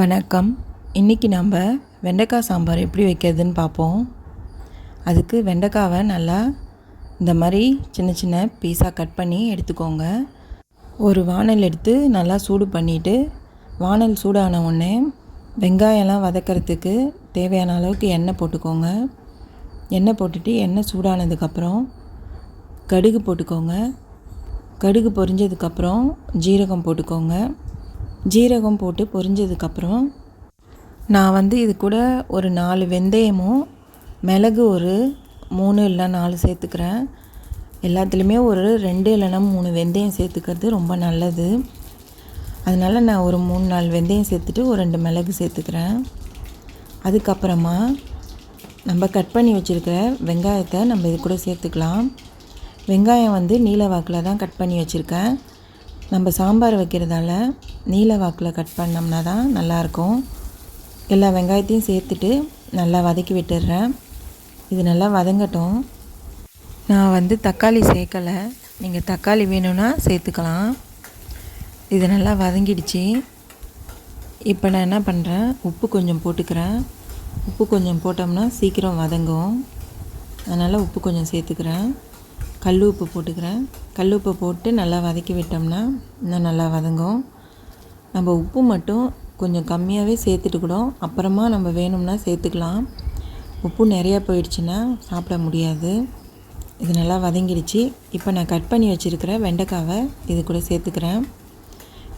வணக்கம். இன்றைக்கி நம்ம வெண்டைக்காய் சாம்பார் எப்படி வைக்கிறதுன்னு பார்ப்போம். அதுக்கு வெண்டைக்காவை நல்லா இந்த மாதிரி சின்ன சின்ன பீஸாக கட் பண்ணி எடுத்துக்கோங்க. ஒரு வானல் எடுத்து நல்லா சூடு பண்ணிவிட்டு வானல் சூடான உடனே வெங்காயம்லாம் வதக்கிறதுக்கு தேவையான அளவுக்கு எண்ணெய் போட்டுக்கோங்க. எண்ணெய் போட்டுட்டு எண்ணெய் சூடானதுக்கப்புறம் கடுகு போட்டுக்கோங்க. கடுகு பொரிஞ்சதுக்கப்புறம் ஜீரகம் போட்டுக்கோங்க. ஜீரகம் போட்டு பொரிஞ்சதுக்கப்புறம் நான் வந்து இது கூட ஒரு நாலு வெந்தயமும் மிளகு ஒரு மூணு இல்லை நாலு சேர்த்துக்கிறேன். எல்லாத்துலேயுமே ஒரு ரெண்டு இல்லைன்னா மூணு வெந்தயம் சேர்த்துக்கிறது ரொம்ப நல்லது. அதனால் நான் ஒரு மூணு நாலு வெந்தயம் சேர்த்துட்டு ஒரு ரெண்டு மிளகு சேர்த்துக்கிறேன். அதுக்கப்புறமா நம்ம கட் பண்ணி வச்சுருக்கிற வெங்காயத்தை நம்ம இது கூட சேர்த்துக்கலாம். வெங்காயம் வந்து நீல வாக்கில் தான் கட் பண்ணி வச்சுருக்கேன். நம்ம சாம்பார் வைக்கிறதால நீல வாக்கில் கட் பண்ணோம்னா தான் நல்லாயிருக்கும். எல்லா வெங்காயத்தையும் சேர்த்துட்டு நல்லா வதக்கி விட்டுடுறேன். இது நல்லா வதங்கட்டும். நான் வந்து தக்காளி சேர்க்கலை. நீங்கள் தக்காளி வேணும்னா சேர்த்துக்கலாம். இது நல்லா வதங்கிடுச்சு. இப்போ நான் என்ன பண்ணுறேன் உப்பு கொஞ்சம் போட்டுக்கிறேன். உப்பு கொஞ்சம் போட்டோம்னா சீக்கிரம் வதங்கும். அதனால் உப்பு கொஞ்சம் சேர்த்துக்கிறேன். கல் உப்பு போட்டுக்கிறேன். கல் உப்பு போட்டு நல்லா வதக்கி விட்டோம்னா இன்னும் நல்லா வதங்கும். நம்ம உப்பு மட்டும் கொஞ்சம் கம்மியாகவே சேர்த்துட்டு கூட அப்புறமா நம்ம வேணும்னா சேர்த்துக்கலாம். உப்பு நிறையா போயிடுச்சுன்னா சாப்பிட முடியாது. இது நல்லா வதங்கிடுச்சு. இப்போ நான் கட் பண்ணி வச்சுருக்கிற வெண்டைக்காவை இது கூட சேர்த்துக்கிறேன்.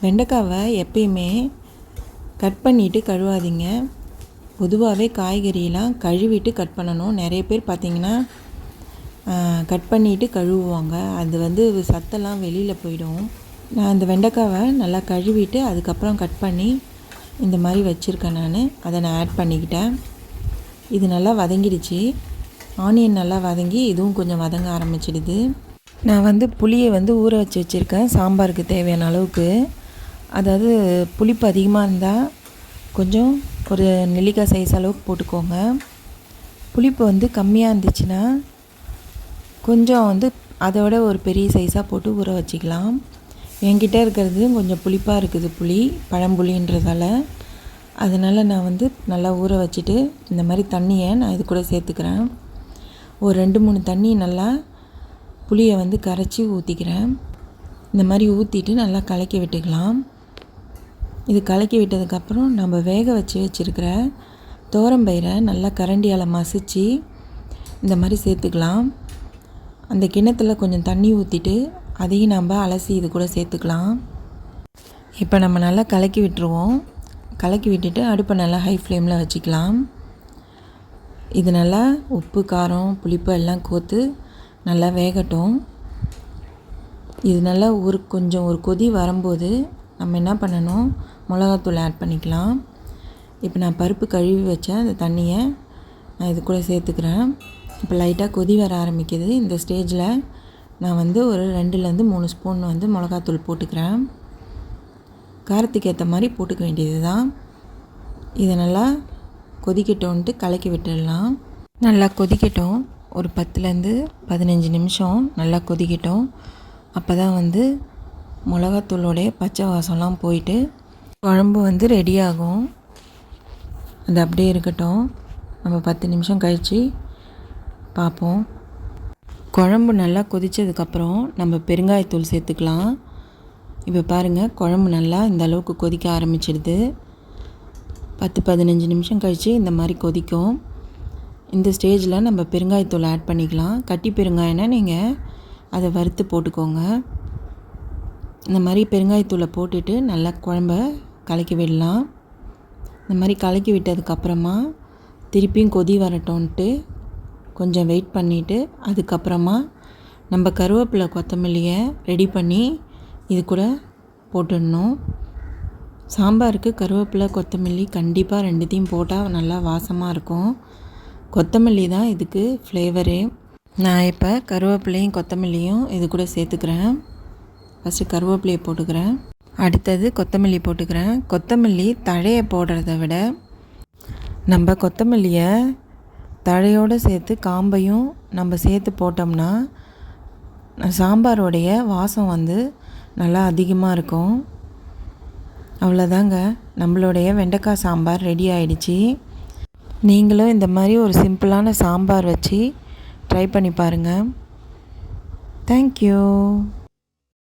வெண்டைக்காவை எப்பயுமே கட் பண்ணிவிட்டு கழுவாதீங்க. பொதுவாகவே காய்கறியெலாம் கழுவிட்டு கட் பண்ணணும். நிறைய பேர் பார்த்திங்கன்னா கட் பண்ணிவிட்டு கழுவுவாங்க. அது வந்து சத்தெல்லாம் வெளியில் போயிடும். நான் இந்த வெண்டைக்காவை நல்லா கழுவிட்டு அதுக்கப்புறம் கட் பண்ணி இந்த மாதிரி வச்சுருக்கேன் நான். அதை நான் ஆட் பண்ணிக்கிட்டேன். இது நல்லா வதங்கிடுச்சு. ஆனியன் நல்லா வதங்கி இதுவும் கொஞ்சம் வதங்க ஆரம்பிச்சிடுது. நான் வந்து புளியை வந்து ஊற வச்சு வச்சுருக்கேன். சாம்பாருக்கு தேவையான அளவுக்கு. அதாவது புளிப்பு அதிகமாக இருந்தால் கொஞ்சம் ஒரு நெல்லிக்காய் சைஸ் அளவுக்கு போட்டுக்கோங்க. புளிப்பு வந்து கம்மியாக இருந்துச்சுன்னா கொஞ்சம் வந்து அதோட ஒரு பெரிய சைஸாக போட்டு ஊற வச்சுக்கலாம். என்கிட்ட இருக்கிறது கொஞ்சம் புளிப்பாக இருக்குது புளி பழம்புளின்றதால. அதனால் நான் வந்து நல்லா ஊற வச்சுட்டு இந்த மாதிரி தண்ணியை நான் இது கூட சேர்த்துக்கிறேன். ஒரு ரெண்டு மூணு தண்ணி நல்லா புளியை வந்து கரைச்சி ஊற்றிக்கிறேன் இந்த மாதிரி ஊற்றிட்டு நல்லா கலக்கி விட்டுக்கலாம். இது கலக்கி விட்டதுக்கப்புறம் நம்ம வேக வச்சு வச்சுருக்கிற தோரம்பயிரை நல்லா கரண்டியால் மசித்து இந்த மாதிரி சேர்த்துக்கலாம். அந்த கிணத்துல கொஞ்சம் தண்ணி ஊற்றிட்டு அதையும் நம்ம அலசி இது கூட சேர்த்துக்கலாம். இப்போ நம்ம நல்லா கலக்கி விட்டுருவோம். கலக்கி விட்டுட்டு அடுப்பை நல்லா ஹை ஃப்ளேமில் வச்சுக்கலாம். இது நல்லா உப்பு காரம் புளிப்பு எல்லாம் கோத்து நல்லா வேகட்டும். இது நல்லா ஒரு கொஞ்சம் ஒரு கொதி வரும்போது நம்ம என்ன பண்ணணும்? மிளகாத்தூள் ஆட் பண்ணிக்கலாம். இப்போ நான் பருப்பு கழுவி வச்ச அந்த தண்ணியை நான் இது கூட சேர்த்துக்கிறேன். இப்போ லைட்டாக கொதி வர ஆரம்பிக்குது. இந்த ஸ்டேஜில் நான் வந்து ஒரு ரெண்டுலேருந்து மூணு ஸ்பூன் வந்து மிளகாத்தூள் போட்டுக்கிறேன். காரத்துக்கு ஏற்ற மாதிரி போட்டுக்க வேண்டியது தான் இதை நல்லா கொதிக்கட்டோன்ட்டு கலக்கி விட்டுடலாம். நல்லா கொதிக்கட்டும். ஒரு பத்துலேருந்து பதினஞ்சு நிமிஷம் நல்லா கொதிக்கட்டும். அப்போ தான் வந்து மிளகாத்தூளோடைய பச்சை வாசம்லாம் போயிட்டு குழம்பு வந்து ரெடி ஆகும். அது அப்படியே இருக்கட்டும். நம்ம பத்து நிமிஷம் கழித்து பார்ப்போம் குழம்பு நல்லா கொதித்ததுக்கப்புறம் நம்ம பெருங்காயத்தூள் சேர்த்துக்கலாம். இப்போ பாருங்கள் குழம்பு நல்லா இந்த அளவுக்கு கொதிக்க ஆரம்பிச்சிடுது. பத்து பதினஞ்சு நிமிஷம் கழித்து இந்த மாதிரி கொதிக்கும். இந்த ஸ்டேஜில் நம்ம பெருங்காயத்தூள் ஆட் பண்ணிக்கலாம். கட்டி பெருங்காயம்னா நீங்கள் அதை வறுத்து போட்டுக்கோங்க. இந்த மாதிரி பெருங்காயத்தூளை போட்டுட்டு நல்லா குழம்ப கலக்கி விடலாம். இந்த மாதிரி கலக்கி விட்டதுக்கப்புறமா திருப்பியும் கொதி வரட்டோன்ட்டு கொஞ்சம் வெயிட் பண்ணிவிட்டு அதுக்கப்புறமா நம்ம கருவேப்பிலை கொத்தமல்லியை ரெடி பண்ணி இது கூட போட்டுடணும். சாம்பாருக்கு கருவேப்பிலை கொத்தமல்லி கண்டிப்பாக ரெண்டுத்தையும் போட்டால் நல்லா வாசமாக இருக்கும். கொத்தமல்லி தான் இதுக்கு ஃப்ளேவரே நான் இப்போ கருவேப்பிலையும் கொத்தமல்லியும் இது கூட சேர்த்துக்கிறேன். ஃபஸ்ட்டு கருவேப்பிலையை போட்டுக்கிறேன். அடுத்தது கொத்தமல்லி போட்டுக்கிறேன். கொத்தமல்லி தழையை போடுறத விட நம்ம கொத்தமல்லியை தழையோடு சேர்த்து காம்பையும் நம்ம சேர்த்து போட்டோம்னா சாம்பாரோடைய வாசம் வந்து நல்லா அதிகமாக இருக்கும். அவ்வளோதாங்க நம்மளுடைய வெண்டைக்காய் சாம்பார் ரெடி ஆயிடுச்சு. நீங்களும் இந்த மாதிரி ஒரு சிம்பிளான சாம்பார் வச்சு ட்ரை பண்ணி பாருங்கள் தேங்க்யூ